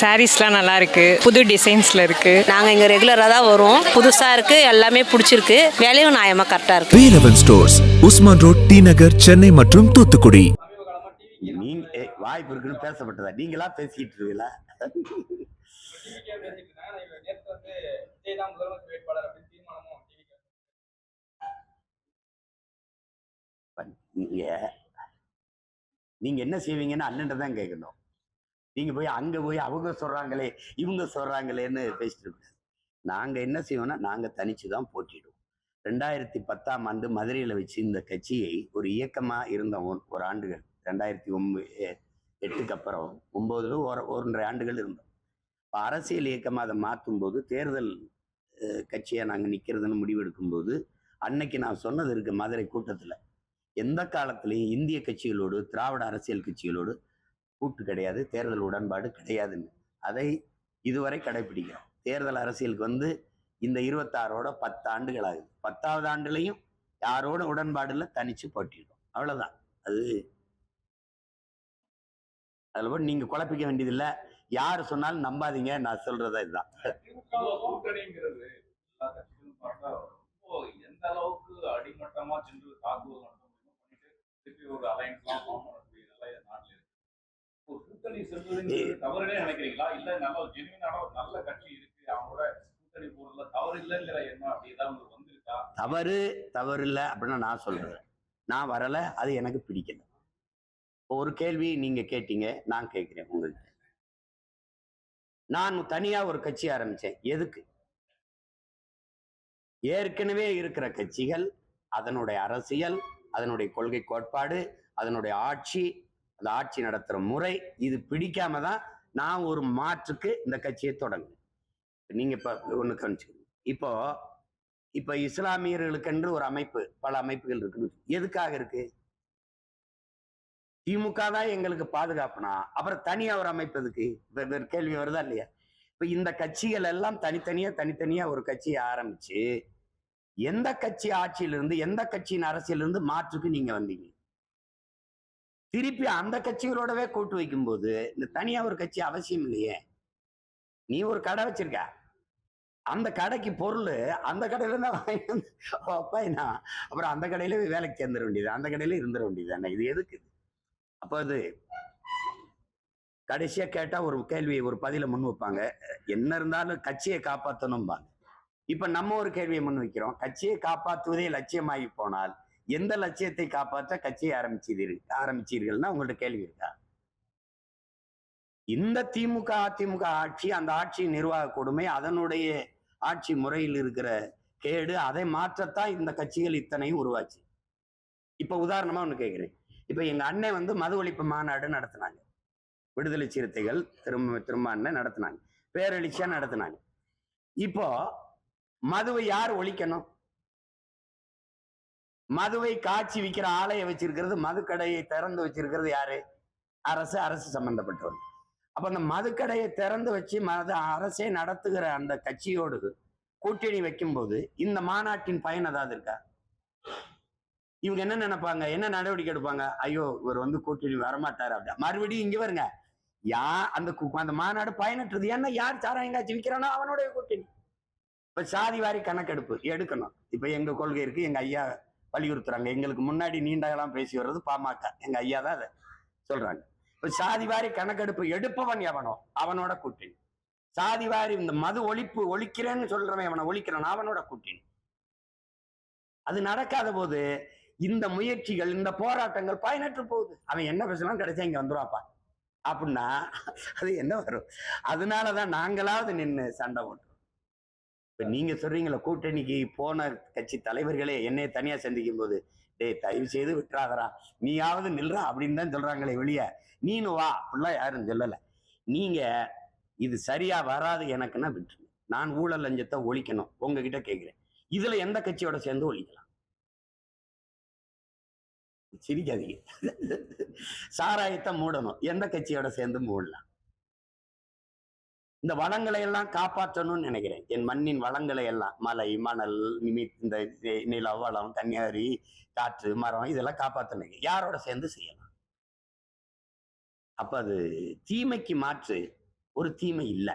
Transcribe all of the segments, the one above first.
சாரீஸ்லாம் நல்லா இருக்கு புது டிசைன்ஸ்ல இருக்கு. நாங்கள் இங்கே ரெகுலராக தான் வருவோம் புதுசாக இருக்குது எல்லாமே பிடிச்சிருக்கு. விலையும் நியாயமாக கரெக்டாக இருக்குது Velavan stores Usman road T Nagar Chennai மற்றும் தூத்துக்குடி. நீங்க ஏ, வாய்ப்பு இருக்குன்னு பேசப்பட்டதா? நீங்களா பேசிக்கிட்டு இருக்கீங்களா? நீங்க நீங்க என்ன செய்வீங்கன்னு அண்ணன் தான் கேட்கணும் நீங்க போய் அங்க போய் அவங்க சொல்றாங்களே இவங்க சொல்றாங்களேன்னு பேசிட்டு இருக்காது நாங்க என்ன செய்வோம்னா நாங்க தனிச்சு தான் போட்டிடுவோம் ரெண்டாயிரத்தி பத்தாம் ஆண்டு மதுரையில வச்சு இந்த கட்சியை ஒரு இயக்கமா இருந்த ஒரு- ஆண்டுகள் ரெண்டாயிரத்தி ஒன்பது எட்டுக்கு அப்புறம் ஒன்பதுல ஒரு ஒன்றரை ஆண்டுகள் இருந்தோம். இப்போ அரசியல் இயக்கமாக அதை மாற்றும் போது தேர்தல் கட்சியை நாங்கள் நிற்கிறதுன்னு முடிவெடுக்கும்போது முடிவெடுக்கும் போது அன்னைக்கு நான் சொன்னது இருக்கு மதுரை கூட்டத்தில். எந்த காலத்திலையும் இந்திய கட்சிகளோடு திராவிட அரசியல் கட்சிகளோடு கூட்டு கிடையாது தேர்தல் உடன்பாடு கிடையாதுன்னு. அதை இதுவரை கடைபிடிக்கிறோம் தேர்தல் அரசியலுக்கு வந்து இந்த இருபத்தாறோட பத்து ஆண்டுகள் ஆகுது பத்தாவது ஆண்டுலையும் யாரோட உடன்பாடுல தனிச்சு போட்டிடும் அவ்வளவுதான். அது அதில் போய் நீங்க குழப்பிக்க வேண்டியதில்லை. யார் சொன்னாலும் நம்பாதீங்க. நான் சொல்றதா இதுதான். எந்த அளவுக்கு அடிமட்டமா சென்று தாக்குவது கூட்டணி செல்வதுங்கிறது தவறுனே நினைக்கிறீங்களா? இல்ல நல்ல ஜெனுவினான ஒரு நல்ல கட்சி இருக்கு அவங்களோட கூட்டணி போறதுல தவறு இல்லைங்கிற எண்ணம் அப்படி ஏதாவது உங்களுக்கு வந்திருக்கா? தவறு தவறு இல்லை அப்படின்னு நான் சொல்றேன். நான் வரல அது எனக்கு பிடிக்கல. ஒரு கேள்வி நீங்க கேட்டீங்க நான் கேட்கிறேன் உங்கள்கிட்ட நான் தனியா ஒரு கட்சி ஆரம்பிச்சேன். எதுக்கு? ஏற்கனவே இருக்கிற கட்சிகள் அதனுடைய அரசியல் அதனுடைய கொள்கை கோட்பாடு அதனுடைய ஆட்சி அந்த ஆட்சி நடத்துற முறை இது பிடிக்காம தான் நான் ஒரு மாற்றுக்கு இந்த கட்சியை தொடங்கினேன். நீங்க இப்ப ஒண்ணு கவனிச்சுக்கணும். இப்போ இப்ப இஸ்லாமியர்களுக்கென்று ஒரு அமைப்பு பல அமைப்புகள் இருக்குன்னு எதுக்காக இருக்கு? திமுக தான் எங்களுக்கு பாதுகாப்புனா அப்புறம் தனியா ஒரு அமைப்பு எதுக்கு? கேள்வி வருதா இல்லையா? இப்ப இந்த கட்சிகள் எல்லாம் தனித்தனியா தனித்தனியா ஒரு கட்சியை ஆரம்பிச்சு எந்த கட்சி ஆட்சியிலிருந்து எந்த கட்சியின் அரசியலிருந்து மாற்றுக்கு நீங்க வந்தீங்க? திருப்பி அந்த கட்சிகளோடவே கூட்டு வைக்கும்போது இந்த தனியா ஒரு கட்சி அவசியம் இல்லையே? நீ ஒரு கடை வச்சிருக்க. அந்த கடைக்கு பொருள் அந்த கடையில இருந்தா வாங்கி அப்புறம் அந்த கடையில வேலைக்கு சேர்ந்துட வேண்டியது அந்த கடையில இருந்துட வேண்டியது தானே? இது எதுக்கு அப்போ அது கடைசியா கேட்டா ஒரு கேள்வி ஒரு பதில முன் வைப்பாங்க. என்ன இருந்தாலும் கட்சியை காப்பாற்றணும்பாங்க இப்ப நம்ம ஒரு கேள்வியை முன் வைக்கிறோம். கட்சியை காப்பாற்றுவதே லட்சியமாகி போனால் எந்த லட்சியத்தை காப்பாற்ற கட்சியை ஆரம்பிச்சீர்கள் ஆரம்பிச்சீர்கள்னா உங்கள்ட்ட கேள்வி இருக்கா? இந்த திமுக அதிமுக ஆட்சி அந்த ஆட்சியின் நிர்வாக கொடுமை அதனுடைய ஆட்சி முறையில் இருக்கிற கேடு அதை மாற்றத்தான் இந்த கட்சிகள் இத்தனையும் உருவாச்சு. இப்ப உதாரணமா ஒண்ணு கேட்கிறேன் இப்ப எங்க அண்ணன் வந்து மது ஒழிப்பு மாநாடு நடத்தினாங்க. விடுதலை சிறுத்தைகள் திரும்ப திரும்ப அண்ணன் நடத்தினாங்க. பேரெழுச்சியா நடத்தினாங்க. இப்போ மதுவை யார் ஒழிக்கணும்? மதுவை காட்சி விற்கிற ஆலையை வச்சிருக்கிறது மதுக்கடையை திறந்து வச்சிருக்கிறது யாரு? அரசு அரசு சம்பந்தப்பட்டவர். அப்ப அந்த மதுக்கடையை திறந்து வச்சு மது அரசே நடத்துகிற அந்த கட்சியோடு கூட்டணி வைக்கும்போது இந்த மாநாட்டின் பயன் ஏதாவது இருக்கா? இவங்க என்ன நினைப்பாங்க? என்ன நடவடிக்கை எடுப்பாங்க? ஐயோ இவர் வந்து கூட்டணி வரமாட்டாரு அப்படியா மறுபடியும் இங்க வருங்க. யா அந்த அந்த மாநாடு பயனற்றது. ஏன்னா யார் சாராயங்காய்ச்சி விற்கிறானோ அவனுடைய கூட்டணி. இப்ப சாதி வாரி கணக்கெடுப்பு எடுக்கணும். இப்ப எங்க கொள்கை இருக்கு எங்க ஐயா வலியுறுத்துறாங்க. எங்களுக்கு முன்னாடி நீண்ட பேசி வர்றது பாமக. எங்க ஐயா தான் அதை சொல்றாங்க. இப்ப சாதி வாரி கணக்கெடுப்பு எடுப்பவன் எவனோ அவனோட கூட்டணி. சாதி வாரி இந்த மது ஒழிப்பு ஒழிக்கிறேன்னு சொல்றவன் அவனை ஒழிக்கிறான் அவனோட கூட்டணி. அது நடக்காத போது இந்த முயற்சிகள் இந்த போராட்டங்கள் பயனற்று போகுது. அவன் என்ன பேசலாம் கிடைச்சா இங்க வந்துருவாப்பா அப்படின்னா அது என்ன வரும்? அதனாலதான் நாங்களாவது நின்று சண்டை போட்டோம் இப்போ நீங்கள் சொல்கிறீங்களா கூட்டணிக்கு போன கட்சி தலைவர்களே என்னைய தனியாக சந்திக்கும் போது டேய் தயவு செய்து விட்டுறாதரான் நீயாவது நில்றா அப்படின்னு தான் சொல்கிறாங்களே வெளியே நீனு வா. அப்படிலாம் யாரும் சொல்லலை. நீங்கள் இது சரியாக வராது எனக்குன்னா விட்டுருங்க நான் ஊழல் லஞ்சத்தை ஒழிக்கணும். உங்ககிட்ட கேட்குறேன் இதில் எந்த கட்சியோட சேர்ந்து ஒழிக்கலாம்? சிரிக்காதீங்க. சாராயத்தை மூடணும். எந்த கட்சியோட சேர்ந்து மூடலாம். இந்த வளங்களை எல்லாம் காப்பாற்றணும்னு நினைக்கிறேன். என் மண்ணின் வளங்களை எல்லாம் மலை மணல் நிமி- இந்த நில வளம் கன்னியாகுமரி காற்று மரம் இதெல்லாம் காப்பாற்றணும். யாரோட சேர்ந்து செய்யலாம்? அப்ப அது தீமைக்கு மாற்று ஒரு தீமை இல்லை.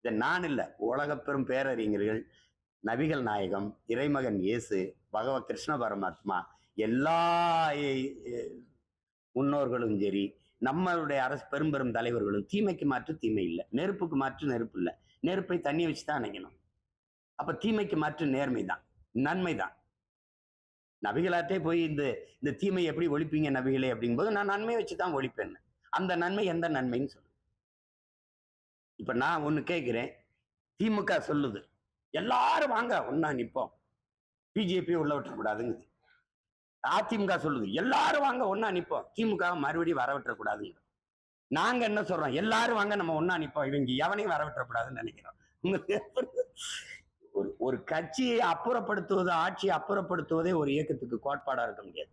இது நான் இல்லை. உலகப் பெரும் பேரறிஞர்கள் நபிகள் நாயகம் இறைமகன் இயேசு பகவத் கிருஷ்ண பரமாத்மா எல்லா முன்னோர்களும் சரி நம்மளுடைய அரசு பெரும் பெரும் தலைவர்களும் தீமைக்கு மாற்று தீமை இல்லை. நெருப்புக்கு மாற்று நெருப்பு இல்லை. நெருப்பை தண்ணி வச்சு தான் அணைக்கணும். அப்ப தீமைக்கு மாற்று நேர்மை தான் நன்மை தான். நபிகளாட்டே போய் இந்த இந்த தீமை எப்படி ஒழிப்பீங்க நபிகளே அப்படிங்கும்போது நான் நன்மை வச்சு தான் ஒழிப்பேன் அந்த நன்மை எந்த நன்மைன்னு சொல்லு. இப்ப நான் ஒண்ணு கேட்கிறேன். திமுக சொல்லுது. எல்லாரும் வாங்க ஒன்னா நிற்போம் பிஜேபி உள்ள விட்டுறக்கூடாதுங்குது அதிமுக சொல்லுது. எல்லாரும் வாங்க ஒன்னா நிப்போம். திமுக மறுபடியும் வர நாங்க என்ன சொல்றோம்? எல்லாரும் வாங்க நம்ம ஒன்னா நிப்போம். இவங்க எவனையும் வரவிட்டக்கூடாதுன்னு நினைக்கிறோம். உங்களுக்கு ஒரு ஒரு கட்சியை அப்புறப்படுத்துவது ஆட்சியை அப்புறப்படுத்துவதே ஒரு இயக்கத்துக்கு கோட்பாடா இருக்க முடியாது.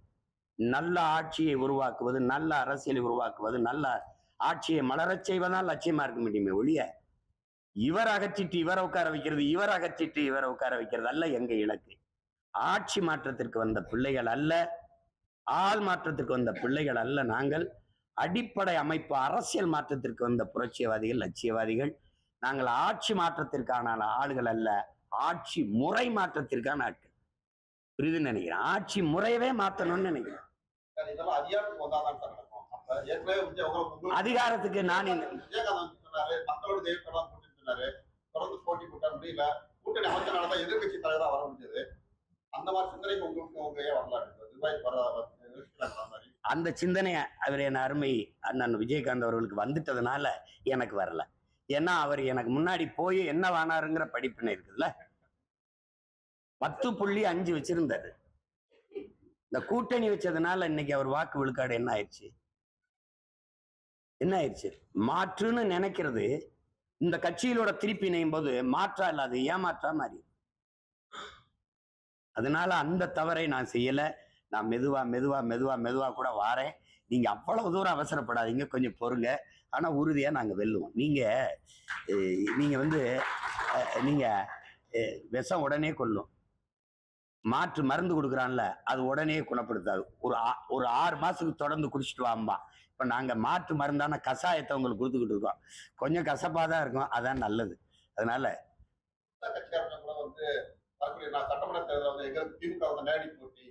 நல்ல ஆட்சியை உருவாக்குவது நல்ல அரசியலை உருவாக்குவது நல்ல ஆட்சியை மலரச் செய்வதால் லட்சியமா இருக்க முடியுமே ஒழிய இவர் அகற்றிட்டு இவரை உட்கார வைக்கிறது இவர் அகற்றிட்டு இவரை உட்கார வைக்கிறது அல்ல எங்க இலக்கு. ஆட்சி மாற்றத்திற்கு வந்த பிள்ளைகள் அல்ல ஆள் மாற்றத்திற்கு வந்த பிள்ளைகள் அல்ல நாங்கள். அடிப்படை அமைப்பு அரசியல் மாற்றத்திற்கு வந்த புரட்சியவாதிகள் லட்சியவாதிகள். நாங்கள் ஆட்சி மாற்றத்திற்கான ஆளுகள் அல்ல ஆட்சி முறை மாற்றத்திற்கான ஆட்கள். புரியுதுன்னு நினைக்கிறேன். ஆட்சி முறையவே மாத்தணும்னு நினைக்கிறேன். அதிகாரத்துக்கு நான் மக்களோட தொடர்ந்து போட்டி போட்டா முடியல. கூட்டணி அமைச்சனாலதான் எதிர்கட்சி தலைவரா வர முடிஞ்சது. அந்த மாதிரி சிந்தனை உங்களுக்கு உங்க வரலாறு? அந்த மாதிரி. அந்த சிந்தனை அவர் என் அருமை அண்ணன் விஜயகாந்த் அவர்களுக்கு வந்துட்டதுனால எனக்கு வரல. ஏன்னா அவர் எனக்கு முன்னாடி போய் என்ன வானாருங்கிற படிப்பினை இருக்குதுல்ல? பத்து புள்ளி அஞ்சு வச்சிருந்தாரு. இந்த கூட்டணி வச்சதுனால இன்னைக்கு அவர் வாக்கு விழுக்காடு என்ன ஆயிடுச்சு? என்ன ஆயிடுச்சு? மாற்றுன்னு நினைக்கிறது இந்த கட்சியிலோட திருப்பி இணையும் போது மாற்றா இல்லாது ஏமாற்றா மாறி அதனால அந்த தவறை நான் செய்யலை. நான் மெதுவா மெதுவா மெதுவா மெதுவா கூட வாரேன். நீங்க அவ்வளவு தூரம் அவசரப்படாதீங்க. கொஞ்சம் பொறுங்க. ஆனா உறுதியா நாங்க வெல்லுவோம். நீங்க நீங்க வந்து நீங்க விஷம் உடனே கொல்லும். மாற்று மருந்து கொடுக்குறான்ல அது உடனே குணப்படுத்தாது. ஒரு ஆ- ஒரு ஆறு மாசத்துக்கு தொடர்ந்து குடிச்சிட்டு வாம்பா இப்ப நாங்க மாற்று மருந்தான கஷாயத்தை உங்களுக்கு கொடுத்துக்கிட்டு இருக்கோம். கொஞ்சம் கசப்பா தான் இருக்கும். அதான் நல்லது. அதனால வரக்கூடிய நான் சட்டமன்ற தேர்தல் வந்து எங்களுக்கு திமுக வந்து நேரடி போட்டி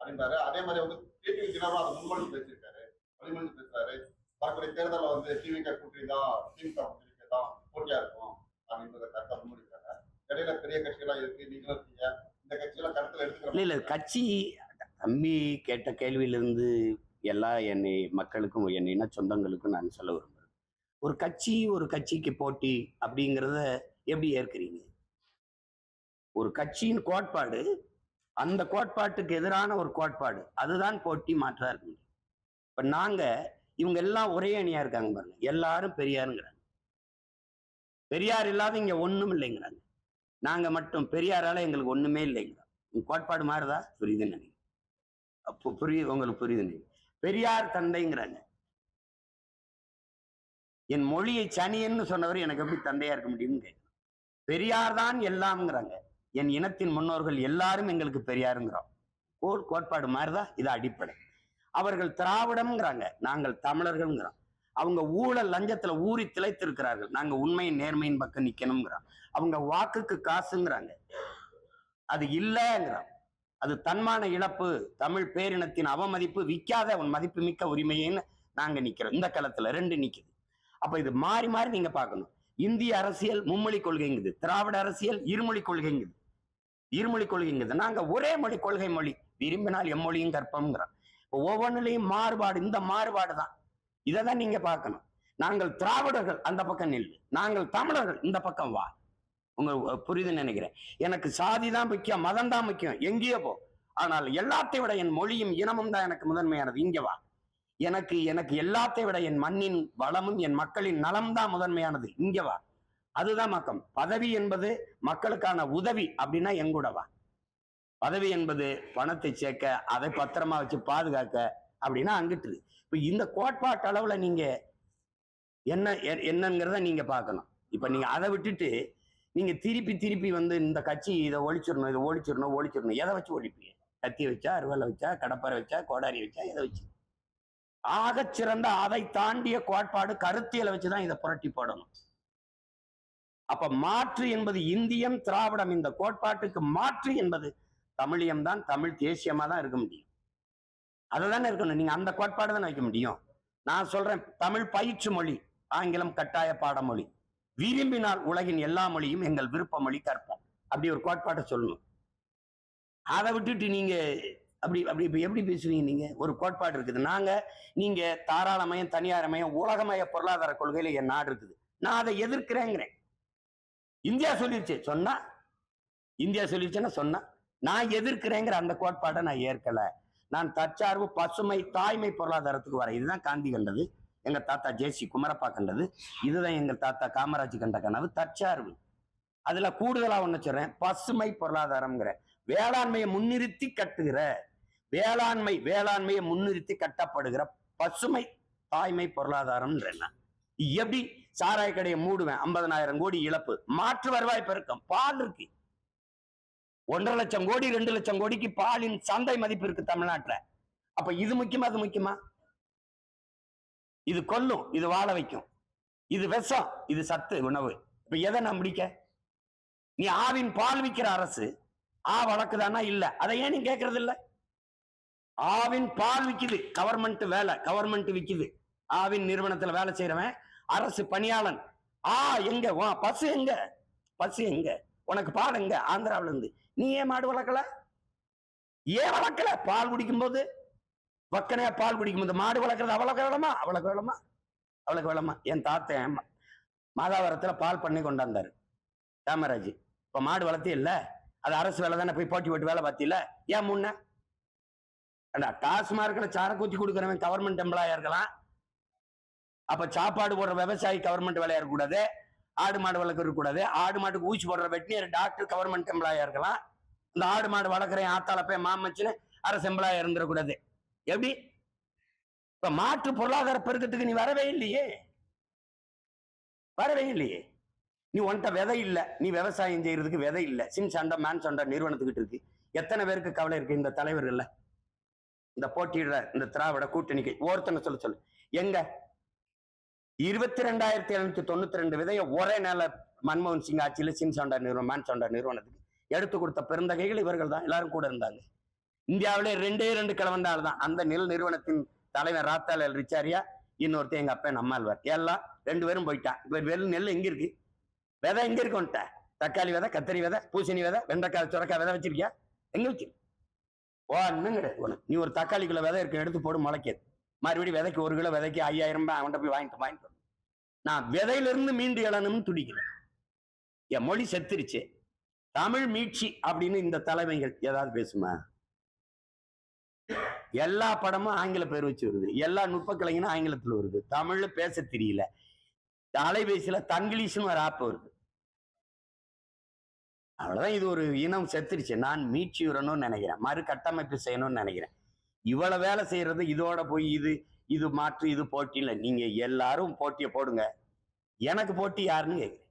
அப்படின்றாரு. அதே மாதிரி வந்து டிடிவி தினமும் அதை முன்மொழிஞ்சு பேசியிருக்காரு. வழிமொழிஞ்சு பேசுறாரு. வரக்கூடிய தேர்தலில் வந்து திமுக கூட்டணி தான் திமுக கூட்டணிக்கு தான் போட்டியா இருக்கும் அப்படின்றத கருத்தை முன்மொழிக்கிறாங்க. இடையில பெரிய கட்சிகளா இருக்கு நீங்களும் இருக்கீங்க. இந்த கட்சியெல்லாம் கருத்தில் எடுத்துக்கிறோம் இல்ல கட்சி தம்பி கேட்ட கேள்வியிலிருந்து எல்லா என்னை மக்களுக்கும் என் சொந்தங்களுக்கும் நான் சொல்ல விரும்புகிறேன் ஒரு கட்சி ஒரு கட்சிக்கு போட்டி அப்படிங்கிறத எப்படி ஏற்கிறீங்க? ஒரு கட்சியின் கோட்பாடு அந்த கோட்பாட்டுக்கு எதிரான ஒரு கோட்பாடு. அதுதான் போட்டி மாற்றா இருக்கு. இப்ப நாங்க இவங்க எல்லாம் ஒரே அணியா இருக்காங்க பாருங்க. எல்லாரும் பெரியாருங்கிறாங்க. பெரியார் இல்லாத இங்க ஒண்ணும் இல்லைங்கிறாங்க. நாங்க மட்டும் பெரியாரால எங்களுக்கு ஒண்ணுமே இல்லைங்கிறோம் உங்க கோட்பாடு மாறுதா? புரியுதுன்னு நினைக்கிறேன். அப்போ புரியுது உங்களுக்கு புரியுது நினைக்கிறேன். பெரியார் தந்தைங்கிறாங்க. என் மொழியை சனியன்னு சொன்னவர் எனக்கு எப்படி தந்தையா இருக்க முடியும்னு கேட்கணும். பெரியார் தான் எல்லாம்ங்கிறாங்க. என் இனத்தின் முன்னோர்கள் எல்லாரும் எங்களுக்கு பெரியாருங்கிறோம். கோல் கோட்பாடு மாதிரிதான் இது அடிப்படை. அவர்கள் திராவிடம்ங்கிறாங்க. நாங்கள் தமிழர்கள்ங்கிறோம். அவங்க ஊழல் லஞ்சத்துல ஊறி திளைத்திருக்கிறார்கள். நாங்க உண்மையின் நேர்மையின் பக்கம் நிக்கணுங்கிறோம் அவங்க வாக்குக்கு காசுங்கிறாங்க. அது இல்லைங்கிறோம். அது தன்மான இழப்பு தமிழ் பேரினத்தின் அவமதிப்பு விற்காத உன் மதிப்பு மிக்க உரிமையேன்னு நாங்க நிக்கிறோம். இந்த களத்துல ரெண்டு நிக்குது. அப்ப இது மாறி மாறி நீங்க பார்க்கணும். இந்திய அரசியல் மும்மொழி கொள்கைங்குது. திராவிட அரசியல் இருமொழி கொள்கைங்குது. இருமொழி கொள்கைங்கிறது. நாங்க ஒரே மொழி கொள்கை மொழி. விரும்பினால் எம்மொழியும் கற்பம்ங்கிறோம் இப்போ ஒவ்வொன்றுலையும் மாறுபாடு இந்த மாறுபாடு தான். இதை தான் நீங்க பார்க்கணும். நாங்கள் திராவிடர்கள் அந்த பக்கம் நில்லு. நாங்கள் தமிழர்கள் இந்த பக்கம் வா. உங்க புரியுதுன்னு நினைக்கிறேன். எனக்கு சாதி தான் முக்கியம் மதம் தான் முக்கியம். எங்கேயோ போ. ஆனால் எல்லாத்தை விட என் மொழியும் இனமும் தான் எனக்கு முதன்மையானது. இங்க வா. எனக்கு எனக்கு எல்லாத்தை விட என் மண்ணின் வளமும் என் மக்களின் நலம் தான் முதன்மையானது. இங்க வா. அதுதான் மக்கம். பதவி என்பது மக்களுக்கான உதவி அப்படின்னா எங்கூடவா பதவி என்பது பணத்தை சேர்க்க அதை பத்திரமா வச்சு பாதுகாக்க அப்படின்னா அங்கிட்டு இப்ப இந்த கோட்பாட்டு அளவுல நீங்க என்ன எ- என்னங்கிறத நீங்க பார்க்கணும். இப்ப நீங்க அதை விட்டுட்டு நீங்க திருப்பி திருப்பி வந்து இந்த கட்சி இதை ஒழிச்சிடணும் இதை ஒழிச்சிடணும் ஒழிச்சிடணும். எதை வச்சு ஒழிப்பீங்க? கத்தி வச்சா அருவலை வச்சா கடப்பரை வச்சா கோடாரி வச்சா எதை வச்சு? ஆகச் சிறந்த அதை தாண்டிய கோட்பாடு கருத்தியலை வச்சுதான் இதை புரட்டி போடணும். அப்ப மாற்று என்பது இந்தியம் திராவிடம் இந்த கோட்பாட்டுக்கு மாற்று என்பது தமிழியம் தான் தமிழ் தேசியமா தான் இருக்க முடியும். அதுதானே இருக்கணும். நீங்க அந்த கோட்பாடு தானே வைக்க முடியும். நான் சொல்றேன் தமிழ் பயிற்று மொழி ஆங்கிலம் கட்டாய பாடமொழி. விரும்பினால் உலகின் எல்லா மொழியும் எங்கள் விருப்ப மொழி கற்போம். அப்படி ஒரு கோட்பாட்டை சொல்லணும். அதை விட்டுட்டு நீங்க அப்படி அப்படி இப்ப எப்படி பேசுவீங்க நீங்க? ஒரு கோட்பாடு இருக்குது. நாங்க நீங்க தாராளமயம் தனியாரமயம் உலகமய பொருளாதார கொள்கையில என் நாடு இருக்குது. நான் அதை எதிர்க்கிறேங்கிறேன். இந்தியா சொல்லிருச்சு. சொன்னா இந்தியா சொல்லிருச்சுன்னா சொன்னா நான் எதிர்க்கிறேங்கிற அந்த கோட்பாட்டை நான் ஏற்கல. நான் தற்சார்பு பசுமை தாய்மை பொருளாதாரத்துக்கு வரேன். இதுதான் காந்தி கண்டது எங்க தாத்தா ஜேசி குமரப்பா கண்டது. இதுதான் எங்க தாத்தா காமராஜ் கண்ட கனவு தற்சார்பு. அதுல கூடுதலா ஒண்ணு சொல்றேன் பசுமை பொருளாதாரம்ங்கிற. வேளாண்மையை முன்னிறுத்தி கட்டுகிற வேளாண்மை வேளாண்மையை முன்னிறுத்தி கட்டப்படுகிற பசுமை தாய்மை பொருளாதாரம்ன்ற என்ன? எப்படி சாராய கடையை மூடுவேன். ஐம்பதனாயிரம் கோடி இழப்பு. மாற்று வருவாய் பெருக்கம். பால் இருக்கு. ஒன்றரை லட்சம் கோடி ரெண்டு லட்சம் கோடிக்கு பாலின் சந்தை மதிப்பு இருக்கு தமிழ்நாட்டுல. அப்ப இது முக்கியமா அது முக்கியமா? இது கொல்லும் இது வாழ வைக்கும். இது விஷம் இது சத்து உணவு. இப்ப எதை நான் முடிக்க நீ ஆவின் பால் விற்கிற அரசு. ஆ வழக்குதானா? இல்ல. அதை ஏன் நீ கேட்கறது இல்ல ஆவின் பால் விக்குது. கவர்மெண்ட் வேலை கவர்மெண்ட் விக்குது. ஆவின் நிறுவனத்துல வேலை செய்யறவன் அரசு பணியாளன். ஆ எங்க? வா பசு எங்க? பசு எங்க? உனக்கு பால் எங்க? ஆந்திராவில இருந்து. நீ ஏன் மாடு வளர்க்கல? ஏன் வளர்க்கல? பால் குடிக்கும் போது வக்கனையா பால் குடிக்கும் போது மாடு வளர்க்கறது அவ்வளவு வேலமா அவ்வளவு வேலமா அவ்வளவு வேலமா என் தாத்தன் மாதாவரத்துல பால் பண்ணி கொண்டாந்தாரு. காமராஜ். இப்ப மாடு வளர்த்தி இல்ல. அது அரசு வேலை தானே? போய் போட்டி போட்டு வேலை பார்த்தில ஏன் முன்ன? டாஸ்மார்க்கில் டாஸ்மார்க்ல சாரம் கொடுக்குறவன் கவர்மெண்ட் எம்ப்ளாயா இருக்கலாம். அப்ப சாப்பாடு போடுற விவசாயி கவர்மெண்ட் வேலையா இருக்கக்கூடாது. ஆடு மாடு வளர்க்க இருக்கக்கூடாது. ஆடு மாட்டுக்கு ஊசி போடுற வெட்டினியர் டாக்டர் கவர்மெண்ட் எம்ப்ளாயா இருக்கலாம். இந்த ஆடு மாடு வளர்க்குறேன் ஆத்தால போய் மாமச்சுன்னு அரசு எம்ப்ளாயா இருந்துடக்கூடாது. எப்படி? இப்ப மாற்று பொருளாதார பெருக்கத்துக்கு நீ வரவே இல்லையே. வரவே இல்லையே. நீ உன்கிட்ட விதை இல்லை. நீ விவசாயம் செய்யறதுக்கு விதை இல்லை. சின் சண்டை மேன் சண்டை நிறுவனத்துக்கிட்ட இருக்கு. எத்தனை பேருக்கு கவலை இருக்கு? இந்த தலைவர்கள்ல. இந்த போட்டியிடுற இந்த திராவிட கூட்டணிக்கு. ஒருத்தனை சொல்ல சொல்லு. எங்க? இருபத்தி ரெண்டாயிரத்தி எழுநூத்தி தொண்ணூத்தி ரெண்டு விதைய ஒரே நாள்ல மன்மோகன் சிங் ஆட்சியில சின் சண்டா நிறுவனம் மேன் நிறுவனத்துக்கு எடுத்து கொடுத்த பெருந்தகைகள் இவர்கள் தான். எல்லாரும் கூட இருந்தாங்க. இந்தியாவிலே ரெண்டே ரெண்டு கிழவந்தாள் தான். அந்த நெல் நிறுவனத்தின் தலைவர் ராத்தால் எல் ரிச்சாரியா இன்னொருத்தன் எங்க அப்பா நம்மாழ்வார். எல்லாம் ரெண்டு பேரும் போயிட்டான். இப்ப வெறும் நெல் எங்க இருக்கு? விதை எங்க இருக்கு தக்காளி விதை கத்தரி விதை பூசணி விதை வெண்டைக்காய் சுரக்காய் விதை வச்சிருக்கியா? எங்க வச்சிரு ஒன்றும் கிடையாது உனக்கு நீ ஒரு தக்காளி கிலோ விதை இருக்கு எடுத்து போடு முளைக்காது. மறுபடியும் விதைக்கு ஒரு கிலோ விதைக்கு ஐயாயிரம் ரூபாய் அவன்கிட்ட போய் வாங்கிட்டு வாங்கிட்டு நான் விதையிலிருந்து மீண்டு எழணும்னு துடிக்கிறேன் என் மொழி செத்துருச்சு. தமிழ் மீட்சி அப்படின்னு இந்த தலைமைகள் ஏதாவது பேசுமா? எல்லா படமும் ஆங்கில பேர் வச்சு வருது. எல்லா நுட்ப கலைஞனும் ஆங்கிலத்துல வருது. தமிழ்ல பேச தெரியல. அலைபேசியில தங்கிலீஷ்னு ஒரு ஆப் வருது. அவ்வளவுதான் இது ஒரு இனம் செத்துருச்சு. நான் மீட்சியுறணும்னு நினைக்கிறேன். மறு கட்டமைப்பு செய்யணும்னு நினைக்கிறேன். இவ்வளவு வேலை செய்யறது இதோட போய் இது இது மாற்று இது போட்டியில் நீங்க எல்லாரும் போட்டியை போடுங்க. எனக்கு போட்டி யாருன்னு கேட்குறேன்